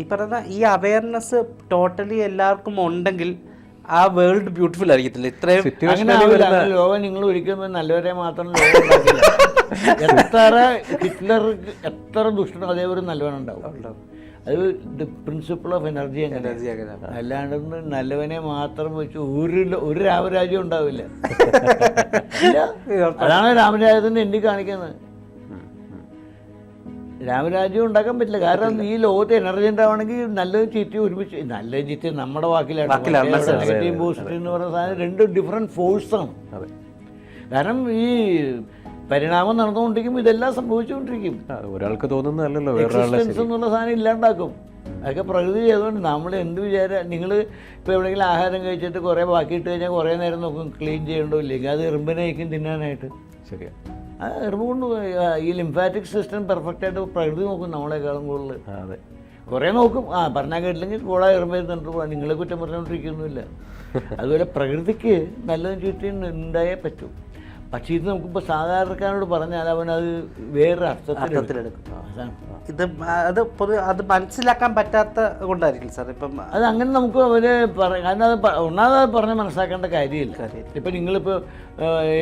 ഈ പറയുന്ന ഈ അവയർനെസ് ടോട്ടലി എല്ലാവർക്കും ഉണ്ടെങ്കിൽ ആ വേൾഡ് ബ്യൂട്ടിഫുൾ ആയിരിക്കത്തില്ല. ഇത്രയും ലോകം നിങ്ങൾ ഒരിക്കലും നല്ലവരെ മാത്രം. എത്ര ഹിറ്റ്ലർ എത്ര ദുഷ്ടനോ അതേപോലെ നല്ലവനുണ്ടാവും അത് പ്രിൻസിപ്പിൾ ഓഫ് എനർജി എനർജി. അല്ലാണ്ട് നല്ലവനെ മാത്രം വെച്ച് ഒരു ഒരു രാമരാജ്യം ഉണ്ടാവില്ല. അതാണ് രാമരാജ്യത്തിന്റെ എണ്ണി കാണിക്കുന്നത്? രാമരാജ്യം ഉണ്ടാക്കാൻ പറ്റില്ല. കാരണം ഈ ലോകത്ത് എനർജി ഉണ്ടാവണമെങ്കിൽ നല്ലതും ചീറ്റി ഒരുമിച്ച് നല്ല ചീറ്റി നമ്മുടെ വാക്കിലാണ്. നെഗറ്റീവ് പോസിറ്റീവ് എന്ന് പറയുന്ന സാധനം രണ്ട് ഡിഫറെന്റ് ഫോഴ്സാണ് കാരണം ഈ പരിണാമം നടന്നുകൊണ്ടിരിക്കും ഇതെല്ലാം സംഭവിച്ചുകൊണ്ടിരിക്കും. ഒരാൾക്ക് തോന്നുന്നതല്ലല്ലോ വേറൊരാളെ എക്സിസ്റ്റൻസ് എന്നുള്ള സാധനം ഇല്ലാണ്ടാക്കും. അതൊക്കെ പ്രകൃതി ചെയ്തുകൊണ്ട് നമ്മൾ എന്ത് വിചാരം നിങ്ങൾ ഇപ്പോൾ എവിടെയെങ്കിലും ആഹാരം കഴിച്ചിട്ട് കുറേ ബാക്കി ഇട്ട് കഴിഞ്ഞാൽ കുറേ നേരം നോക്കും ക്ലീൻ ചെയ്യണ്ടോ ഇല്ലെങ്കിൽ. അത് എറുമ്പിനായിരിക്കും തിന്നാനായിട്ട്. ശരിയാ. ആ എറുമ്പ് കൊണ്ട് ഈ ലിംഫാറ്റിക് സിസ്റ്റം പെർഫെക്റ്റ് ആയിട്ട് പ്രകൃതി നോക്കും നമ്മളെക്കാളും കൂടുതൽ. അതെ. കുറേ നോക്കും. ആ പറഞ്ഞാൽ കേട്ടില്ലെങ്കിൽ കൂടാ എറുമ്പ് തന്നിട്ട് പോകാം നിങ്ങളെ കുറ്റം പറഞ്ഞുകൊണ്ടിരിക്കുന്നില്ല അതുപോലെ പ്രകൃതിക്ക് നല്ലതും ചുറ്റും ഉണ്ടായേ പറ്റൂ. പക്ഷേ ഇത് നമുക്കിപ്പോൾ സാധാരണക്കാരനോട് പറഞ്ഞാൽ അവനത് വേറൊരു അർത്ഥത്തിലെടുക്കും. അതാണ്. ഇത് അത് പൊതു അത് മനസ്സിലാക്കാൻ പറ്റാത്ത കൊണ്ടായിരിക്കും സാർ. ഇപ്പം അത് അങ്ങനെ നമുക്ക് അവർ കാരണം അത് ഒന്നാമത് അത് പറഞ്ഞ് മനസ്സിലാക്കേണ്ട കാര്യമില്ല. കാര്യം ഇപ്പം നിങ്ങളിപ്പോൾ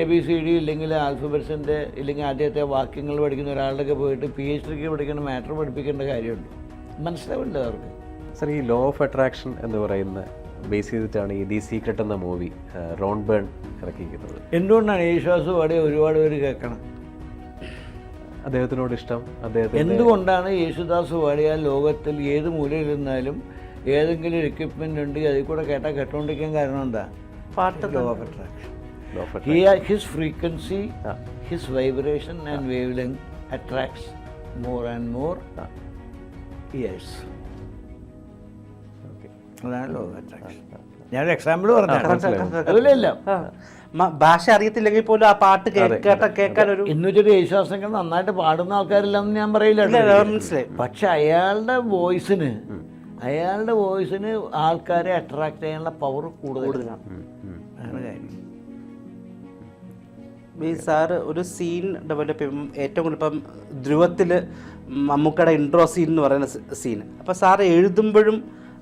എ ബി സി ഡി ഇല്ലെങ്കിൽ ആൽഫബറ്റ്സിന്റെ ഇല്ലെങ്കിൽ ആദ്യത്തെ വാക്യങ്ങൾ പഠിക്കുന്ന ഒരാളുടെയൊക്കെ പോയിട്ട് പി എച്ച് ഡിക്ക് പഠിക്കുന്ന മാറ്റർ പഠിപ്പിക്കേണ്ട കാര്യമുണ്ട്. മനസ്സിലാവില്ല അവർക്ക്. സാർ ഈ ലോ ഓഫ് അട്രാക്ഷൻ എന്ന് പറയുന്ന ബേസ് ചെയ്തിട്ടാണ് ഈ ദി സീക്രട്ട് എന്ന മൂവി റോൺ ബേൺ ഇറക്കിയിരിക്കുന്നത്. എന്തുകൊണ്ടാണ് യേശുദാസ് പാടിയ ഒരുപാട് പേര് കേൾക്കണം? അദ്ദേഹത്തിനോട് ഇഷ്ടം. അദ്ദേഹം എന്തുകൊണ്ടാണ് യേശുദാസ് വാടിയ ലോകത്തിൽ ഏത് മൂലയിലിരുന്നാലും ഏതെങ്കിലും എക്യുപ്മെന്റ് ഉണ്ടെങ്കിൽ അതിൽ കൂടെ കേട്ടാൽ കേട്ടോണ്ടിരിക്കാൻ കാരണം എന്താ? പാട്ട് law of attraction his frequency his vibration and wave length attracts more and more years അതാണ് ലോ ഓഫ് അട്രാക്ഷൻ ഞാനൊരു എക്സാമ്പിൾ പറഞ്ഞു. അതിലല്ല ഭാഷ അറിയത്തില്ലെങ്കിൽ പോലും ആ പാട്ട് കേ- കേട്ട കേൾക്കാൻ ഒരു ഇന്നൊരു യേശുദാസനൊക്കെ നന്നായിട്ട് പാടുന്ന ആൾക്കാരില്ലെന്ന് ഞാൻ പറയില്ല പക്ഷെ അയാളുടെ വോയിസിന് അയാളുടെ വോയിസിന് ആൾക്കാരെ അട്രാക്ട് ചെയ്യാനുള്ള പവർ കൂടുതലാണ്. സാറ് ഒരു സീൻ ഡെവലപ്പ് ചെയ്യുമ്പം ഏറ്റവും കൂടുതൽ ഇപ്പം ധ്രുവത്തിൽ മമ്മൂക്കയുടെ ഇൻട്രോ സീൻ എന്ന് പറയുന്ന സീൻ അപ്പം സാറ് എഴുതുമ്പോഴും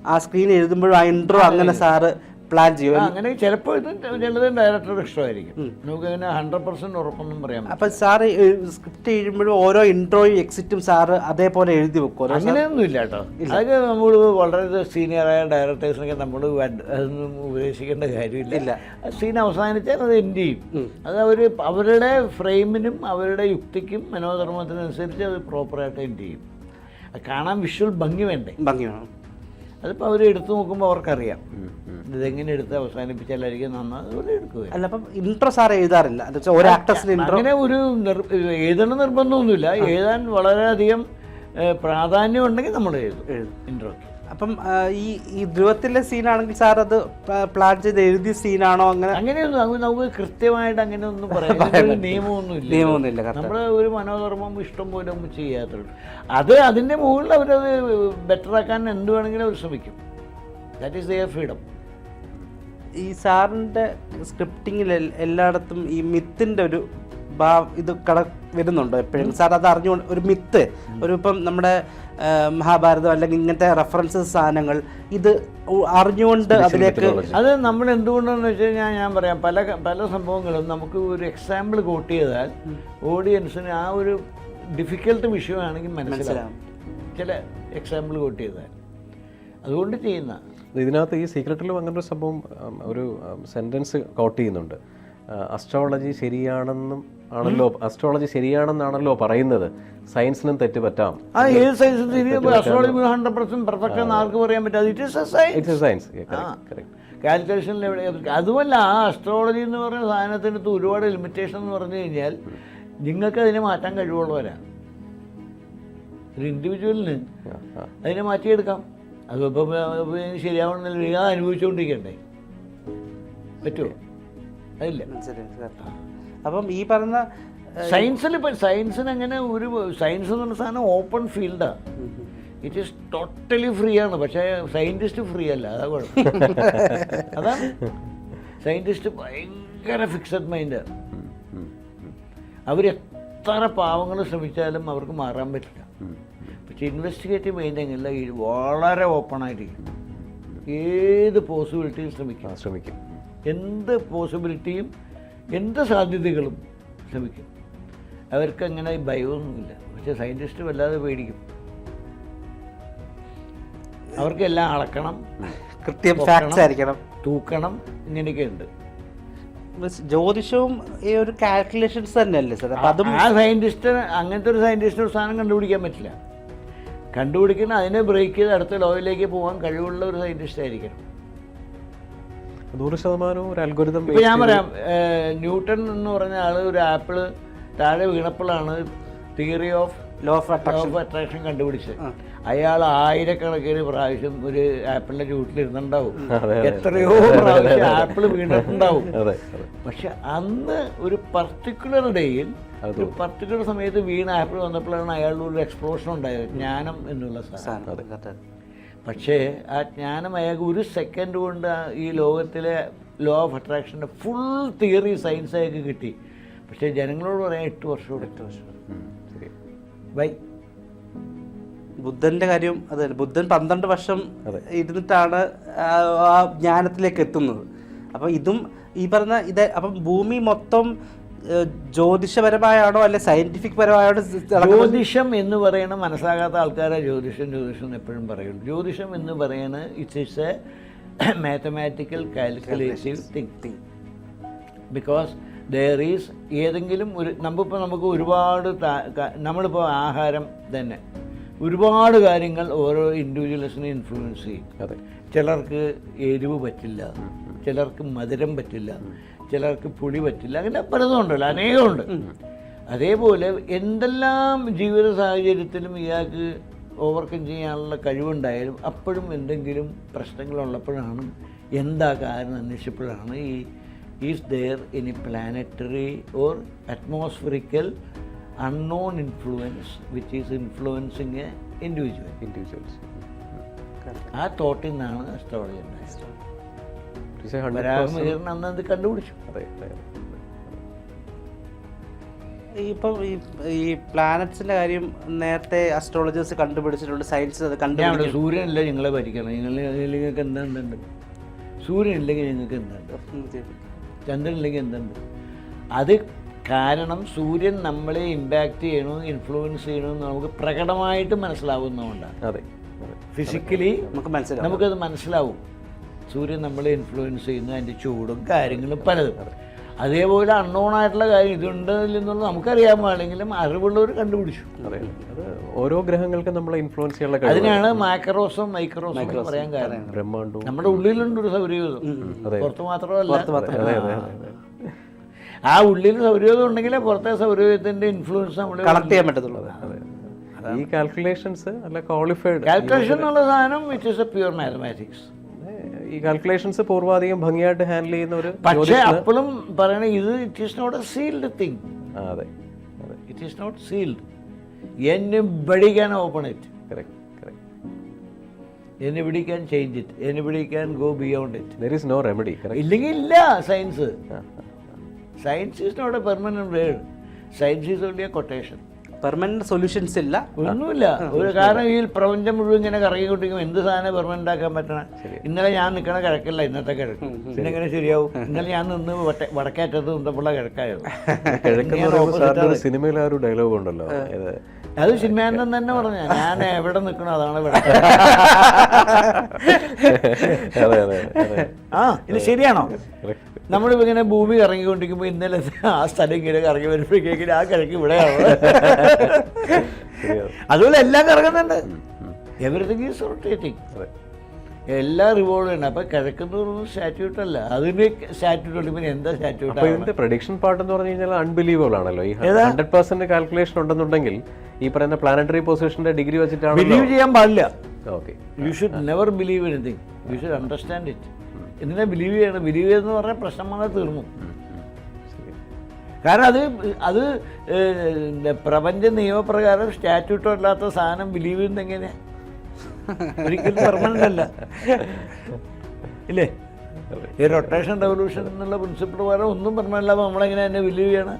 ആ സ്ക്രീൻ എഴുതുമ്പോഴും ആ ഇൻട്രോ അങ്ങനെ സാറ് പ്ലാൻ ചെയ്യും. അങ്ങനെ ചിലപ്പോൾ ഇത് ചിലത് ഡയറക്ടറുടെ ഇഷ്ടമായിരിക്കും. നമുക്ക് അങ്ങനെ ഹൺഡ്രഡ് പെർസെന്റ് ഉറപ്പൊന്നും പറയാം അപ്പൊ സാറ് സ്ക്രിപ്റ്റ് എഴുതുമ്പോഴും ഓരോ ഇൻട്രോയും എക്സിറ്റും സാറ് അതേപോലെ എഴുതി വെക്കും. അങ്ങനെയൊന്നും ഇല്ല കേട്ടോ. അതൊക്കെ നമ്മൾ വളരെ സീനിയറായ ഡയറക്ടേഴ്സിനൊക്കെ നമ്മൾ അതൊന്നും ഉപദേശിക്കേണ്ട കാര്യമില്ല. സീൻ അവസാനിച്ചാൽ അത് എൻഡ് ചെയ്യും. അത് അവർ അവരുടെ ഫ്രെയിമിനും അവരുടെ യുക്തിക്കും മനോധർമ്മത്തിനനുസരിച്ച് അത് പ്രോപ്പറായിട്ട് എൻഡ് ചെയ്യും. കാണാൻ വിഷ്വൽ ഭംഗി വേണ്ടേ? ഭംഗി വേണം. അതിപ്പോൾ അവർ എടുത്തു നോക്കുമ്പോൾ അവർക്കറിയാം. ഇതെങ്ങനെ എടുത്ത് അവസാനിപ്പിച്ചാലായിരിക്കും നന്നാ അതുപോലെ എടുക്കുക അല്ല അപ്പം ഇൻട്രോ സാർ എഴുതാറില്ല. ഒരു ആക്ടേഴ്സിന് അങ്ങനെ ഒരു എഴുതണ നിർബന്ധമൊന്നുമില്ല. എഴുതാൻ വളരെയധികം പ്രാധാന്യം ഉണ്ടെങ്കിൽ നമ്മൾ എഴുതും എഴുതും. അപ്പം ഈ ഈ ധ്രുവത്തിലെ സീനാണെങ്കിൽ സാർ അത് പ്ലാൻ ചെയ്ത് എഴുതിയ സീനാണോ അങ്ങനെ? അങ്ങനെയൊന്നും നമുക്ക് കൃത്യമായിട്ട് അങ്ങനെയൊന്നും പറയാം നിയമമൊന്നുമില്ല നിയമമൊന്നുമില്ല നമ്മുടെ ഒരു മനോധർമ്മം ഇഷ്ടം പോലെ നമുക്ക് ചെയ്യാത്തുള്ളൂ അത് അതിന്റെ മുകളിൽ അവരത് ബെറ്റർ ആക്കാൻ എന്ത് വേണമെങ്കിലും അവർ ശ്രമിക്കും. ദാറ്റ് ഈസ് ദയർ ഫ്രീഡം ഈ സാറിന്റെ സ്ക്രിപ്റ്റിങ്ങിൽ എല്ലായിടത്തും ഈ മിത്തിന്റെ ഒരു ഭാവ ഇത് കട വരുന്നുണ്ടോ എപ്പോഴും? സാർ അത് അറിഞ്ഞുകൊണ്ട് ഒരു മിത്ത് ഒരു ഇപ്പം നമ്മുടെ മഹാഭാരതം അല്ലെങ്കിൽ ഇങ്ങനത്തെ റെഫറൻസ് സാധനങ്ങൾ ഇത് അറിഞ്ഞുകൊണ്ട് അതിലേക്ക് അത് നമ്മൾ എന്തുകൊണ്ടെന്ന് വെച്ച് കഴിഞ്ഞാൽ ഞാൻ പറയാം പല പല സംഭവങ്ങളും നമുക്ക് ഒരു എക്സാമ്പിൾ കോട്ട് ചെയ്താൽ ഓഡിയൻസിന് ആ ഒരു ഡിഫിക്കൽട്ട് വിഷയമാണെങ്കിൽ മനസ്സിലാവും. ചില എക്സാമ്പിൾ കോട്ട് ചെയ്താൽ. അതുകൊണ്ട് ചെയ്യുന്ന. ഇതിനകത്ത് ഈ സീക്രട്ടിലും അങ്ങനെ ഒരു സംഭവം ഒരു സെന്റൻസ് കോട്ട് ചെയ്യുന്നുണ്ട്. അസ്ട്രോളജി ശരിയാണെന്നും ആണല്ലോ അസ്ട്രോളജി ശരിയാണെന്നാണല്ലോ പറയുന്നത്. സയൻസിനും തെറ്റ് പറ്റാം ആ ഏത് സയൻസും അസ്ട്രോളജി ഹൺഡ്രഡ് പെർസെന്റ് പെർഫെക്റ്റ് ആണ് ആർക്ക് പറയാൻ പറ്റാതെ it is a science it's a science കാൽക്കുലേഷനിൽ എവിടെ അതുമല്ല അസ്ട്രോളജി എന്ന് പറയുന്ന സാധനത്തിനകത്ത് ഒരുപാട് ലിമിറ്റേഷൻ എന്ന് പറഞ്ഞു കഴിഞ്ഞാൽ നിങ്ങൾക്ക് അതിനെ മാറ്റാൻ കഴിവുള്ളവരാണ് ഒരു ഇൻഡിവിജ്വലിന് അതിനെ മാറ്റിയെടുക്കാം. അതിപ്പോൾ ശരിയാവണമെന്നില്ല. അത് അനുഭവിച്ചുകൊണ്ടിരിക്കണ്ടേ? പറ്റുമോ അതില്ല. അപ്പം ഈ പറഞ്ഞ സയൻസിൽ ഇപ്പം സയൻസിന് അങ്ങനെ ഒരു സയൻസ് എന്ന് പറഞ്ഞ സാധനം ഓപ്പൺ ഫീൽഡാണ് ഇറ്റ് ഈസ് ടോട്ടലി ഫ്രീ ആണ്. പക്ഷേ സയന്റിസ്റ്റ് ഫ്രീ അല്ല. അതാ കുഴപ്പം. അതാ. സയന്റിസ്റ്റ് ഭയങ്കര ഫിക്സഡ് മൈൻഡാണ് അവരെത്ര പാവങ്ങൾ ശ്രമിച്ചാലും അവർക്ക് മാറാൻ പറ്റില്ല. പക്ഷെ ഇൻവെസ്റ്റിഗേറ്റീവ് അല്ല വളരെ ഓപ്പൺ ആയിരിക്കും ഏത് പോസിബിലിറ്റിയും ശ്രമിക്കാം. ശ്രമിക്കും. എന്ത് പോസിബിലിറ്റിയും എന്ത് സാധ്യതകളും ശ്രമിക്കും. അവർക്ക് അങ്ങനെ ഭയമൊന്നുമില്ല. പക്ഷെ സയന്റിസ്റ്റ് വല്ലാതെ പേടിക്കും. അവർക്ക് എല്ലാം അളക്കണം കൃത്യം ആയിരിക്കണം. തൂക്കണം ഇങ്ങനെയൊക്കെ ഉണ്ട് ജ്യോതിഷവും ഈ ഒരു കാൽക്കുലേഷൻസ് തന്നെയല്ലേ സാർ? അതും ആ സയന്റിസ്റ്റിന് അങ്ങനത്തെ ഒരു സയന്റിസ്റ്റിന് സാധനം കണ്ടുപിടിക്കാൻ പറ്റില്ല. കണ്ടുപിടിക്കുന്ന അതിനെ ബ്രേക്ക് ചെയ്ത് അടുത്ത ലോയിലേക്ക് പോകാൻ കഴിവുള്ള ഒരു സയന്റിസ്റ്റ് ആയിരിക്കണം. നൂറ് ശതമാനവും ഒരു അൽഗോരിതം ഇപ്പൊ ഞാൻ പറയാം ന്യൂട്ടൺ എന്ന് പറഞ്ഞ ആൾ ഒരു ആപ്പിൾ താഴെ വീണപ്പോഴാണ് theory of law of attraction of attraction കണ്ടുപിടിച്ചത്. അയാൾ ആയിരക്കണക്കിന് പ്രാവശ്യം ഒരു ആപ്പിളിന്റെ ചൂട്ടിലിരുന്നുണ്ടാവും എത്രയോ പ്രാവശ്യം ആപ്പിൾ വീണിട്ടുണ്ടാവും. പക്ഷെ അന്ന് ഒരു പർട്ടിക്കുലർ ഡേയിൽ ഒരു പർട്ടിക്കുലർ സമയത്ത് വീണ ആപ്പിൾ വന്നപ്പോഴാണ് അയാളുടെ ഒരു എക്സ്പ്ലോഷൻ ഉണ്ടായത് ജ്ഞാനം എന്നുള്ള സാധനം. പക്ഷേ ആ ജ്ഞാനം അയാൾക്ക് ഒരു സെക്കൻഡ് കൊണ്ട് ഈ ലോകത്തിലെ ലോ ഓഫ് അട്രാക്ഷന്റെ ഫുൾ തിയറി സയൻസ് അയാൾക്ക് കിട്ടി. പക്ഷേ ജനങ്ങളോട് പറയാൻ എട്ട് വർഷം എട്ട് വർഷം. ബൈ. ബുദ്ധന്റെ കാര്യം അതെ ബുദ്ധൻ പന്ത്രണ്ട് വർഷം. ഇരുന്നിട്ടാണ് ആ ജ്ഞാനത്തിലേക്ക് എത്തുന്നത്. അപ്പം ഇതും ഈ പറഞ്ഞ ഇത് അപ്പം ഭൂമി മൊത്തം ജ്യോതിഷപരമായാണോ അല്ലെ സയന്റിഫിക് പരമായാണോ ജ്യോതിഷം എന്ന് പറയണ മനസ്സിലാകാത്ത ആൾക്കാരെ ജ്യോതിഷം ജ്യോതിഷം എന്ന് എപ്പോഴും പറയും ജ്യോതിഷം എന്ന് പറയണ it's it's a mathematical calculative thing because there is ഏതെങ്കിലും ഒരു നമ്മളിപ്പോൾ നമുക്ക് ഒരുപാട് നമ്മളിപ്പോൾ ആഹാരം തന്നെ. ഒരുപാട് കാര്യങ്ങൾ ഓരോ ഇൻഡിവിജ്വൽസിനെ ഇൻഫ്ലുവൻസ് ചെയ്യും. അതെ. ചിലർക്ക് എരിവ് പറ്റില്ല ചിലർക്ക് മധുരം പറ്റില്ല ചിലർക്ക് പുളി പറ്റില്ല അങ്ങനെ പലതും ഉണ്ടല്ലോ അനേകമുണ്ട് അതേപോലെ എന്തെല്ലാം ജീവിത സാഹചര്യത്തിലും ഇയാൾക്ക് ഓവർകം ചെയ്യാനുള്ള കഴിവുണ്ടായാലും അപ്പോഴും എന്തെങ്കിലും പ്രശ്നങ്ങളുള്ളപ്പോഴാണ് എന്താ കാരണം അന്വേഷിച്ചപ്പോഴാണ് ഈ is there any planetary or atmospherical unknown influence which is influencing a individual individuals ആ തോട്ടിൽ നിന്നാണ് അസ്ട്രോളജി ഉണ്ടായത്. അന്ന് അത് കണ്ടുപിടിച്ചു. അതെ ഇപ്പം ഈ ഈ പ്ലാനറ്റ്സിന്റെ കാര്യം നേരത്തെ അസ്ട്രോളജേഴ്സ് കണ്ടുപിടിച്ചിട്ടുണ്ട് സയൻസ് അത് കണ്ടുപിടിച്ചു സൂര്യനല്ല ഞങ്ങളെ ഭരിക്കണം. നിങ്ങൾ നിങ്ങൾക്ക് എന്താണ്ട്? സൂര്യൻ ഇല്ലെങ്കിൽ നിങ്ങൾക്ക് എന്താണ്ട്? ചന്ദ്രൻ ഇല്ലെങ്കിൽ എന്തുണ്ട്? അത് കാരണം സൂര്യൻ നമ്മളെ ഇമ്പാക്റ്റ് ചെയ്യണോ ഇൻഫ്ലുവൻസ് ചെയ്യണമെന്ന് നമുക്ക് പ്രകടമായിട്ട് മനസ്സിലാവുന്നതുകൊണ്ടാണ്. അതെ ഫിസിക്കലി നമുക്ക് മനസ്സിലാവും. നമുക്കത് മനസ്സിലാവും. സൂര്യൻ നമ്മളെ ഇൻഫ്ലുവൻസ് ചെയ്യുന്ന അതിന്റെ ചൂടും കാര്യങ്ങളും പലതും. അതേപോലെ അൺനോൺ ആയിട്ടുള്ള കാര്യം ഇതുണ്ട് എന്നുള്ളത് നമുക്കറിയാൻ പാടില്ലെങ്കിലും അറിവുള്ളവർ കണ്ടുപിടിച്ചു. അതെ ഓരോ ഗ്രഹങ്ങൾക്കും നമ്മളെ ഇൻഫ്ലുവൻസ് ചെയ്യാനുള്ള അതിനാണ് മാക്രോസും മൈക്രോസും പറയാൻ കാരണം. ബ്രഹ്മാണ്ടവും നമ്മുടെ ഉള്ളിലുണ്ട് ഒരു സൗരയൂഥം. അതെ. പുറത്ത് മാത്രമല്ല. ആ ഉള്ളിൽ സൗരയൂഥം ഉണ്ടെങ്കിലേ പുറത്തെ സൗരയൂഥത്തിന്റെ ഇൻഫ്ലുവൻസ് നമ്മൾ കളക്ട് ചെയ്യാൻ പറ്റത്തുള്ളത് അതെ ഈ കാൽക്കുലേഷൻസ് അല്ല ക്വാളിഫൈഡ് കാൽക്കുലേഷൻ എന്നുള്ള സാധനം which is a pure mathematics ഈ കാൽക്കുലേഷൻസ് പൂർവാധികം ഭംഗിയായിട്ട് ഹാൻഡിൽ ചെയ്യുന്ന ഒരു പക്ഷേ അപ്പോഴും പറയണ ഇത് it is not a sealed thing അതെ. It is not sealed anybody can open it correct anybody can change it anybody can go beyond it there is no remedy ഇല്ലെങ്കിൽ ഇല്ല science science is not a permanent word science is only a quotation permanent solutions ഇല്ല. ഒന്നുമില്ല. ഒരു കാരണം ഈ പ്രപഞ്ചം മുഴുവൻ ഇങ്ങനെ കറങ്ങിക്കൊണ്ടിരിക്കും എന്ത് സാധനം പെർമനന്റ് ആക്കാൻ പറ്റണം? ഇന്നലെ ഞാൻ നിൽക്കണ കിഴക്കല്ല ഇന്നത്തെ കിഴക്ക്. പിന്നെ എങ്ങനെ ശരിയാവും? ഇന്നലെ ഞാൻ നിന്ന് വടക്കേറ്റത് വടക്കേറ്റത്ത് നിന്നപ്പോഴുള്ള കിഴക്കായിരുന്നു സിനിമയിൽ ആ ഒരു ഡയലോഗ് ഉണ്ടല്ലോ. അത് സിനിമാനന്ദൻ തന്നെ പറഞ്ഞ ഞാൻ എവിടെ നിൽക്കണോ അതാണ് ഇവിടെ. ആ ഇത് ശരിയാണോ? Correct. നമ്മളിപ്പോ ഇങ്ങനെ ഭൂമി ഇറങ്ങിക്കൊണ്ടിരിക്കുമ്പോൾ ഇന്നലെ ആ സ്ഥലം ഇങ്ങനെ കറങ്ങി വരുമ്പോഴേക്കും ആ കിഴക്ക് ഇവിടെയാണ്. അതുപോലെ എല്ലാം കറങ്ങുന്നുണ്ട്. എവറിഥിങ് ഈസ് റൊട്ടേറ്റിംഗ് എല്ലാം റിവോൾവ് ചെയ്യണം അപ്പൊ കിഴക്കെന്ന് പറയുന്നത് സ്റ്റാറ്റ്യൂട്ട് അല്ല. അതിന് സ്റ്റാറ്റ്യൂട്ട് പിന്നെ എന്താ സാറ്റ്യൂട്ട് സ്റ്റാറ്റ്യൂട്ട് ഇതിന്റെ പ്രഡിക്ഷൻ പാർട്ട് എന്ന് പറഞ്ഞു കഴിഞ്ഞാൽ അൺബിലീവബിൾ ആണല്ലോ. ഈ ഹൺഡ്രഡ് പെർസെന്റ് കാൽക്കുലേഷൻ ഉണ്ടെന്നുണ്ടെങ്കിൽ ഈ പറയുന്ന പ്ലാനറ്ററി പൊസിഷന്റെ ഡിഗ്രി വെച്ചിട്ടാണ് ബിലീവ് ചെയ്യാൻ പാടില്ല. Okay you should never believe anything you should understand it എന്തിനാ ബിലീവ് ചെയ്യണം. ബിലീവ് ചെയ്യുന്ന പറഞ്ഞാൽ പ്രശ്നം വന്നാൽ തീർന്നു. കാരണം അത് അത് പ്രപഞ്ച നിയമപ്രകാരം സ്റ്റാറ്റ്യൂട്ടോ അല്ലാത്ത സാധനം ബിലീവ് ചെയ്യുന്നത് ഒരിക്കലും പെർമനന്റ് അല്ല. ഇല്ലേ? ഈ റൊട്ടേഷൻ റെവല്യൂഷൻ എന്നുള്ള പ്രിൻസിപ്പിൾ പ്രകാരം ഒന്നും പെർമനന്റ് അല്ല. അപ്പോൾ നമ്മളെങ്ങനെ തന്നെ ബിലീവ് ചെയ്യണം?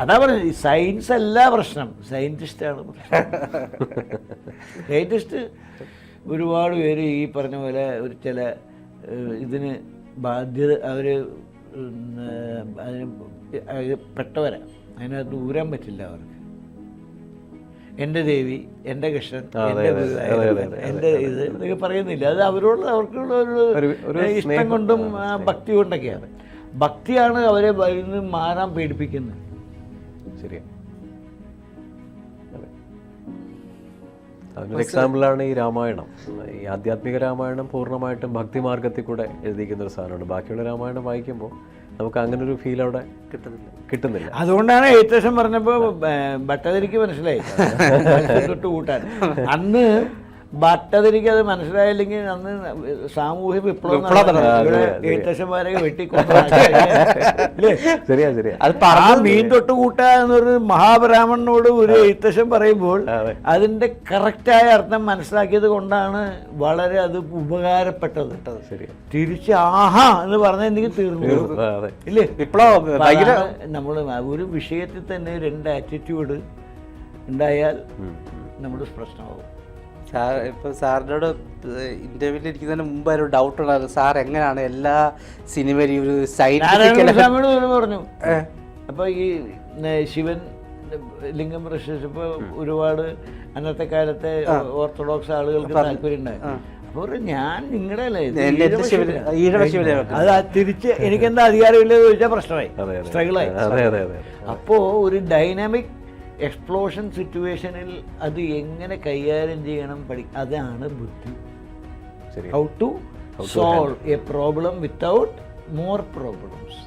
അതാ പറഞ്ഞത് സയൻസ് അല്ല പ്രശ്നം. സയന്റിസ്റ്റാണ് പ്രശ്നം. സയന്റിസ്റ്റ് ഒരുപാട് പേര് ഈ പറഞ്ഞ പോലെ ഒരു ചില ഇതിന് ബാധ്യത അവർ അതിന് പെട്ടവരാണ് പെട്ടവരാ. അതിനകത്ത് ഊരാൻ പറ്റില്ല അവർക്ക്. എന്റെ ദേവി എന്റെ കൃഷ്ണൻ എന്റെ ഇത് എന്നൊക്കെ പറയുന്നില്ല. അത് അവരോട് അവർക്കുള്ള ഒരു ഇഷ്ടം കൊണ്ടും ഭക്തി കൊണ്ടൊക്കെയാണ്. ഭക്തിയാണ് അവരെ മാറാൻ പേടിപ്പിക്കുന്നത്. ശരിയാ. അതിനൊരു എക്സാമ്പിളാണ് ഈ രാമായണം. ഈ ആധ്യാത്മിക രാമായണം പൂർണമായിട്ടും ഭക്തിമാർഗത്തിൽ കൂടെ എഴുതിയിരിക്കുന്ന ഒരു സാധനമാണ് ബാക്കിയുള്ള രാമായണം വായിക്കുമ്പോൾ നമുക്ക് അങ്ങനെ ഒരു ഫീൽ അവിടെ കിട്ടുന്നില്ല. കിട്ടുന്നില്ല. അതുകൊണ്ടാണ് എഴുത്തച്ഛൻ പറഞ്ഞപ്പോൾ ഭട്ടതിരിക്ക് മനസ്സിലായി. കൂട്ടാൻ. അന്ന് ഭട്ടതിരിക്ക് അത് മനസ്സിലായില്ലെങ്കിൽ അന്ന് സാമൂഹ്യ വിപ്ലവം. എഴുത്തച്ഛന്മാരെ വെട്ടിക്കൊണ്ടു ആ മീൻ തൊട്ട് കൂട്ടുക എന്നൊരു മഹാബ്രാഹ്മണനോട് ഒരു എഴുത്തച്ഛൻ പറയുമ്പോൾ അതിന്റെ കറക്റ്റായ അർത്ഥം മനസ്സിലാക്കിയത് കൊണ്ടാണ് വളരെ അത് ഉപകാരപ്പെട്ടത്. തിരിച്ച് ആഹാ എന്ന് പറഞ്ഞെങ്കിൽ തീർന്നു ആ, അതെ. ഇല്ലേ? വിപ്ലവം നമ്മൾ ഒരു വിഷയത്തിൽ തന്നെ രണ്ട് ആറ്റിറ്റ്യൂഡ് ഉണ്ടായാൽ. നമ്മുടെ പ്രശ്നമാകും സാർ ഇപ്പോൾ സാറിനോട് ഇന്റർവ്യൂവിൽ ഇരിക്കുന്നതിന് മുമ്പ് ഒരു ഡൗട്ട് ഉണ്ടായിരുന്നു. സാർ എങ്ങനെയാണ് എല്ലാ സിനിമയിലും ഒരു ഒരു പറഞ്ഞു. അപ്പൊ ഈ ശിവൻ ലിംഗം പ്രശ്നിച്ചപ്പോ ഒരുപാട് അന്നത്തെ കാലത്തെ ഓർത്തഡോക്സ് ആളുകൾക്ക് താല്പര്യം ഉണ്ടായി അപ്പൊ പറഞ്ഞു, ഞാൻ നിങ്ങളുടെ അല്ലേ ഇത്? എന്റെ ഈഴവ ശിവന് ശിവനാ." ഈഴവ ശിവനെ വെക്കണം. അത് തിരിച്ച് എനിക്കെന്താ അധികാരമില്ലെന്ന് ചോദിച്ചാൽ പ്രശ്നമായി. സ്ട്രഗിളായി അപ്പോ ഒരു ഡൈനാമിക് എക്സ്പ്ലോഷൻ സിറ്റുവേഷനിൽ അത് എങ്ങനെ കൈകാര്യം ചെയ്യണം പഠി അതാണ് ബുദ്ധി. How to solve a problem without more problems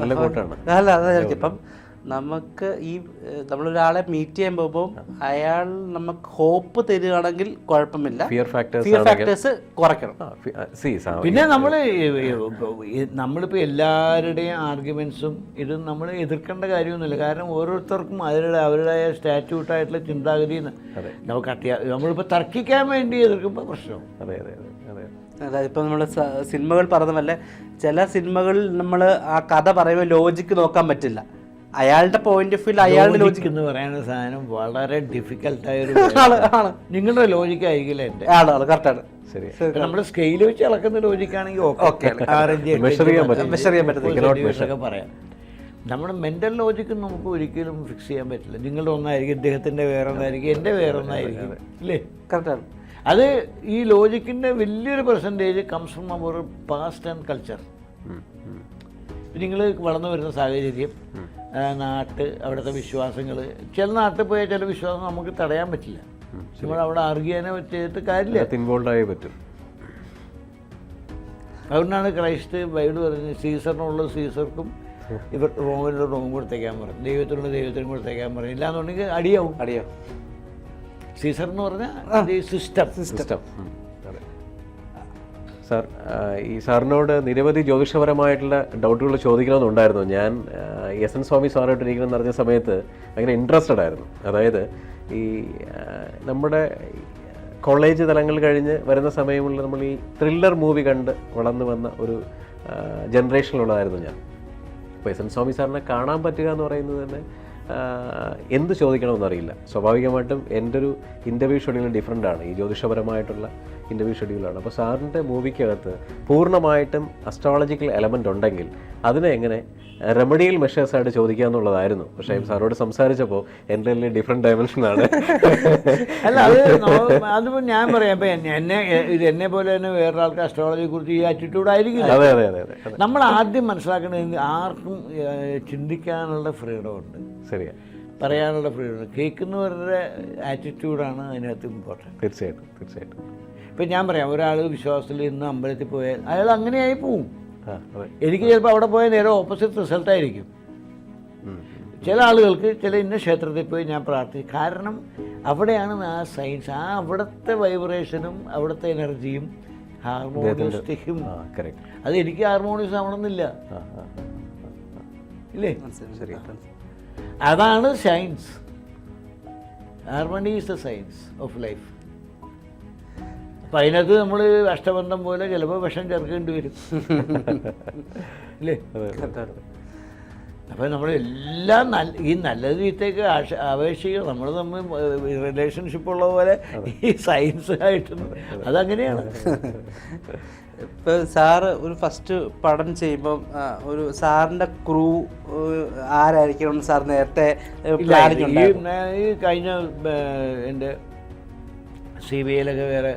നല്ല കൂട്ടാണ്. അല്ല അതായിരിക്കും ഇപ്പം നമുക്ക് ഈ നമ്മളൊരാളെ മീറ്റ് ചെയ്യാൻ പോകുമ്പോൾ അയാൾ നമുക്ക് ഹോപ്പ് തരികയാണെങ്കിൽ കുഴപ്പമില്ല. ഫിയർ ഫാക്ടേഴ്സ് ഫിയർ ഫാക്ടേഴ്സ് കുറയ്ക്കണം. പിന്നെ നമ്മൾ നമ്മളിപ്പോൾ എല്ലാവരുടെയും ആർഗ്യുമെൻസും ഇത് നമ്മൾ എതിർക്കേണ്ട കാര്യമൊന്നുമില്ല. കാരണം ഓരോരുത്തർക്കും അവരുടെ അവരുടേതായ സ്റ്റാറ്റ്യൂട്ടായിട്ടുള്ള ചിന്താഗതി. നമുക്ക് അത്യാ നമ്മളിപ്പോൾ തർക്കിക്കാൻ വേണ്ടി എതിർക്കുമ്പോൾ പ്രശ്നം അതെ അതെ അതെ അതെ. അതായത് ഇപ്പം നമ്മൾ സിനിമകൾ പറഞ്ഞതല്ലേ ചില സിനിമകളിൽ നമ്മൾ ആ കഥ പറയുമ്പോൾ ലോജിക്ക് നോക്കാൻ പറ്റില്ല. അയാളുടെ പോയിന്റ് ഓഫ് വ്യൂ അയാളുടെ ലോജിക് ലോജിക്ക് എന്ന് പറയുന്ന സാധനം വളരെ ഡിഫിക്കൽട്ടായ ഒരു ആണ് നിങ്ങളുടെ ലോജിക്ക് ആയിരിക്കില്ല എന്റെ? ആണ് ആണ്. കറക്റ്റാണ് ശരി നമ്മൾ സ്കെയിൽ വെച്ച് ഇളക്കുന്ന ലോജിക്കാണെങ്കിൽ ഓക്കെ Measure ചെയ്യാൻ പറ്റും. ചെയ്യാൻ പറ്റും. പറയാം. നമ്മുടെ മെന്റൽ ലോജിക്ക് നമുക്ക് ഒരിക്കലും ഫിക്സ് ചെയ്യാൻ പറ്റില്ല. നിങ്ങളുടെ ഒന്നായിരിക്കും ഇദ്ദേഹത്തിന്റെ വേറെ ഒന്നായിരിക്കും എന്റെ വേറെ ഒന്നായിരിക്കും ഇല്ലേ? കറക്റ്റാണ് അത് ഈ ലോജിക്കിന്റെ വലിയൊരു percentage comes from our past and culture നിങ്ങൾ വളർന്നു വരുന്ന സാഹചര്യം. നാട്ട് അവിടുത്തെ വിശ്വാസങ്ങൾ ചില നാട്ടിൽ പോയാൽ ചില വിശ്വാസം നമുക്ക് തടയാൻ പറ്റില്ല. നമ്മൾ അവിടെ അറിയാനെ ചെയ്തിട്ട് കാര്യമില്ല. ഇൻവോൾവ് ആയേ പറ്റും. അതുകൊണ്ടാണ് ക്രൈസ്റ്റ് ബൈബിൾ പറഞ്ഞത് സീസറിനുള്ളത് സീസർക്കും ഇവർ റോമിനുള്ള റോം കൊടുത്തേക്കാൻ പറയും ദൈവത്തിനുള്ള ദൈവത്തിനും കൊടുത്തേക്കാൻ പറയും ഇല്ലാന്നുണ്ടെങ്കിൽ അടിയാവും. അടിയാവും. സീസർ എന്ന് പറഞ്ഞാൽ സിസ്റ്റം. സിസ്റ്റം സാർ ഈ സാറിനോട് നിരവധി ജ്യോതിഷപരമായിട്ടുള്ള ഡൗട്ടുകൾ ചോദിക്കണമെന്നുണ്ടായിരുന്നു. ഞാൻ എസ് എൻ സ്വാമി സാറായിട്ട് ഇരിക്കണം എന്ന് പറഞ്ഞ സമയത്ത് ഭയങ്കര ഇൻട്രസ്റ്റഡ് ആയിരുന്നു. അതായത് ഈ നമ്മുടെ കോളേജ് തലങ്ങൾ കഴിഞ്ഞ് വരുന്ന സമയമുള്ള നമ്മൾ ഈ ത്രില്ലർ മൂവി കണ്ട് വളർന്നു വന്ന ഒരു ജനറേഷനിലുള്ളതായിരുന്നു ഞാൻ. അപ്പോൾ എസ് എൻ സ്വാമി സാറിനെ കാണാൻ പറ്റുക എന്ന് പറയുന്നത് തന്നെ എന്ത് ചോദിക്കണമെന്നറിയില്ല സ്വാഭാവികമായിട്ടും എന്റെ ഒരു ഇന്റർവ്യൂ ഷെഡ്യൂൾ ഡിഫറെന്റ് ആണ്. ഈ ജ്യോതിഷപരമായിട്ടുള്ള ഇന്റർവ്യൂ ഷെഡ്യൂളാണ്. അപ്പോൾ സാറിന്റെ മൂവിക്കകത്ത് പൂർണമായിട്ടും അസ്ട്രോളജിക്കൽ എലമെന്റ് ഉണ്ടെങ്കിൽ അതിനെ എങ്ങനെ റെമഡിയൽ മെഷേഴ്സായിട്ട് ചോദിക്കുക എന്നുള്ളതായിരുന്നു. പക്ഷേ സാറോട് സംസാരിച്ചപ്പോൾ എന്റെ എല്ലാം ഡിഫറെന്റ് ഡയമെൻഷനാണ് അല്ല അത് അതിപ്പോൾ ഞാൻ പറയാം. ഇപ്പം എന്നെ ഇത് എന്നെ പോലെ തന്നെ വേറൊരാൾക്ക് അസ്ട്രോളജിയെ കുറിച്ച് ഈ ആറ്റിറ്റ്യൂഡ് ആയിരിക്കില്ല. അതെ അതെ അതെ നമ്മൾ ആദ്യം മനസ്സിലാക്കേണ്ടത് ആർക്കും ചിന്തിക്കാനുള്ള ഫ്രീഡം ഉണ്ട്. ശരിയാ. പറയാനുള്ള ഫ്രീഡം ഉണ്ട്. കേൾക്കുന്നവരുടെ ആറ്റിറ്റ്യൂഡാണ് അതിനകത്ത് ഇമ്പോർട്ടന്റ് തീർച്ചയായിട്ടും തീർച്ചയായിട്ടും. ഇപ്പം ഞാൻ പറയാം ഒരാൾ വിശ്വാസത്തിൽ ഇന്ന് അമ്പലത്തിൽ പോയാൽ അയാൾ അങ്ങനെയായി പോവും. എനിക്ക് ചിലപ്പോൾ അവിടെ പോയാൽ നേരെ ഓപ്പോസിറ്റ് റിസൾട്ടായിരിക്കും. ചില ആളുകൾക്ക് ചില ഇന്ന ക്ഷേത്രത്തിൽ പോയി ഞാൻ പ്രാർത്ഥിച്ചു. കാരണം അവിടെയാണ് ആ സയൻസ് ആ അവിടുത്തെ വൈബ്രേഷനും അവിടുത്തെ എനർജിയും ഹാർമോണിയസ്റ്റിക്കും അത് എനിക്ക് ഹാർമോണിയസ് ആവണമെന്നില്ല. ഇല്ലേ? അതാണ് science harmony is the science of life അപ്പം അതിനകത്ത് നമ്മൾ അഷ്ടബന്ധം പോലെ ചിലപ്പോൾ വിഷം ചേർക്കേണ്ടി വരും. അല്ലേ അപ്പം നമ്മൾ എല്ലാം നല്ല ഈ നല്ല രീതിയിലേക്ക് ആശ- അപേക്ഷിക്കുക നമ്മൾ തമ്മിൽ റിലേഷൻഷിപ്പ് ഉള്ള പോലെ ഈ സയൻസ് ആയിട്ടും അതങ്ങനെയാണ്. ഇപ്പോൾ സാറ് ഒരു ഫസ്റ്റ് പഠനം ചെയ്യുമ്പം ഒരു സാറിന്റെ ക്രൂ ആരായിരിക്കണം സാർ നേരത്തെ ഈ കഴിഞ്ഞ എന്റെ സി ബി ഐയിലൊക്കെ വേറെ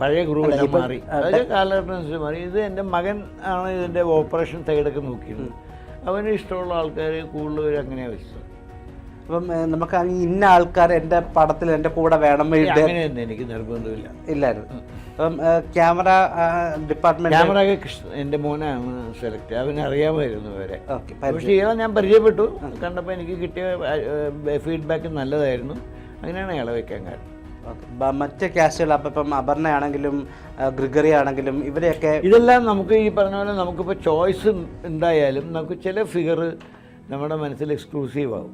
പഴയ ഗ്രൂപ്പ് മാറി. അതൊക്കെ കാലഘട്ടം മാറി. ഇത് എന്റെ മകൻ ആണ് ഇതിന്റെ ഓപ്പറേഷൻ സൈഡൊക്കെ നോക്കിയത്. അവന് ഇഷ്ടമുള്ള ആൾക്കാർ കൂടുതൽ അങ്ങനെയാണ് വെച്ചത്. അപ്പം നമുക്ക് ഇന്ന ആൾക്കാർ എന്റെ പടത്തിൽ എന്റെ കൂടെ വേണം എനിക്ക് നിർബന്ധമില്ല. ഇല്ലായിരുന്നു. അപ്പം ക്യാമറ ഡിപ്പാർട്ട്മെന്റ് ക്യാമറ എന്റെ മോനാണ് സെലക്ട് അവന് അറിയാമായിരുന്നു വരെ ഓക്കെ പക്ഷേ ഇയാളെ ഞാൻ പരിചയപ്പെട്ടു. കണ്ടപ്പോൾ എനിക്ക് കിട്ടിയ ഫീഡ്ബാക്ക് നല്ലതായിരുന്നു. അങ്ങനെയാണ് ഇയാളെ വയ്ക്കാൻ കാരണം. മറ്റ് കാസ്റ്റുകൾ അപ്പം ഇപ്പം അപർണയാണെങ്കിലും ഗ്രിഗറി ആണെങ്കിലും ഇവരെയൊക്കെ ഇതെല്ലാം നമുക്ക് ഈ പറഞ്ഞ പോലെ നമുക്കിപ്പോൾ ചോയ്സ് ഉണ്ടായാലും നമുക്ക് ചില ഫിഗർ നമ്മുടെ മനസ്സിൽ എക്സ്ക്ലൂസീവ് ആവും.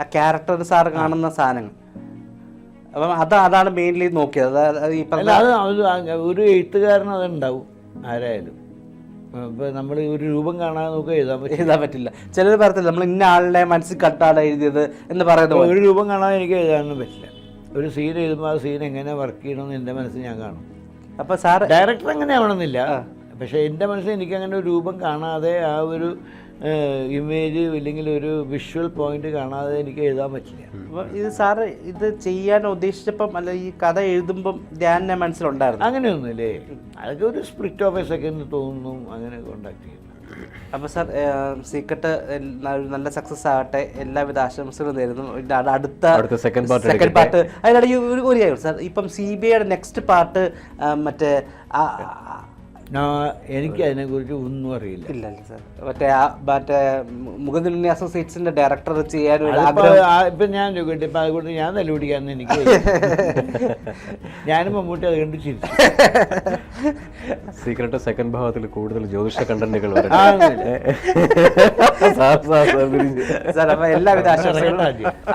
ആ ക്യാരക്ടർ സാർ കാണുന്ന സാധനങ്ങൾ. അപ്പം അത് അതാണ് മെയിൻലി നോക്കിയത്. അതായത് ഈ പറഞ്ഞ അത് ഒരു എഴുത്തുകാരൻ അതുണ്ടാവും ആരായാലും. ഇപ്പോൾ നമ്മൾ ഒരു രൂപം കാണാൻ നോക്കുക എഴുതാൻ പറ്റും എഴുതാൻ പറ്റില്ല. ചിലർ പറയത്തില്ല നമ്മൾ ഇന്ന ആളുടെ മനസ്സിൽ കട്ടാതെ എഴുതിയത് എന്ന് പറയുന്നത് ഒരു രൂപം കാണാൻ എനിക്ക് എഴുതാനൊന്നും പറ്റില്ല. ഒരു സീൻ എഴുതുമ്പോൾ ആ സീൻ എങ്ങനെ വർക്ക് ചെയ്യണമെന്ന് എന്റെ മനസ്സിൽ ഞാൻ കാണും. അപ്പോൾ സാർ ഡയറക്ടർ അങ്ങനെ ആവണമെന്നില്ല. പക്ഷേ എന്റെ മനസ്സിൽ എനിക്ക് അങ്ങനെ ഒരു രൂപം കാണാതെ ആ ഒരു ഇമേജ് ഇല്ലെങ്കിൽ ഒരു വിഷ്വൽ പോയിന്റ് കാണാതെ എനിക്ക് എഴുതാൻ പറ്റില്ല. ഇത് സാറ് ഇത് ചെയ്യാൻ ഉദ്ദേശിച്ചപ്പം അല്ല ഈ കഥ എഴുതുമ്പം ധ്യാനെ മനസ്സിലുണ്ടായിരുന്നു. അങ്ങനെയൊന്നുമില്ലേ? അതൊക്കെ ഒരു സ്പ്രിറ്റ് ഓഫ് എ സെക്കൻഡ് തോന്നുന്നു അങ്ങനെ കോണ്ടാക്ട് ചെയ്യുന്നു. അപ്പൊ സാർ സീക്രട്ട് നല്ല സക്സസ് ആവട്ടെ. എല്ലാവിധ ആശംസകളും നേരുന്നു. അടുത്ത second part സെക്കൻഡ് പാർട്ട് അതിനിടയിൽ ഒരു കാര്യം സാർ. ഇപ്പം സി ബി ഐയുടെ നെക്സ്റ്റ് പാർട്ട് മറ്റേ എനിക്ക് അതിനെക്കുറിച്ച് ഒന്നും അറിയില്ല. ഇല്ല സാർ. മറ്റേ ഡയറക്ടർ ചെയ്യാൻ ഇപ്പൊ ഞാൻ ചോദിക്കട്ടെ ഇപ്പൊ അതുകൊണ്ട് ഞാൻ തല്ലുപിടിക്കാന്ന് എനിക്ക്. ഞാനും മമ്മൂട്ടി അത് കണ്ട് ചിരിച്ചു. സീക്രട്ട് സെക്കൻഡ് ഭാഗത്തിൽ കൂടുതൽ ജ്യോതിഷ കണ്ടന്റുകൾ. സാർ അപ്പൊ എല്ലാവിധ ആശംസകളും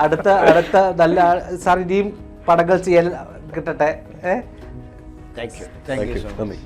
അടുത്ത അടുത്ത നല്ല സാർ ഇനിയും പടങ്ങൾ ചെയ്യാൻ കിട്ടട്ടെ. Thank you thank you so much നന്ദി.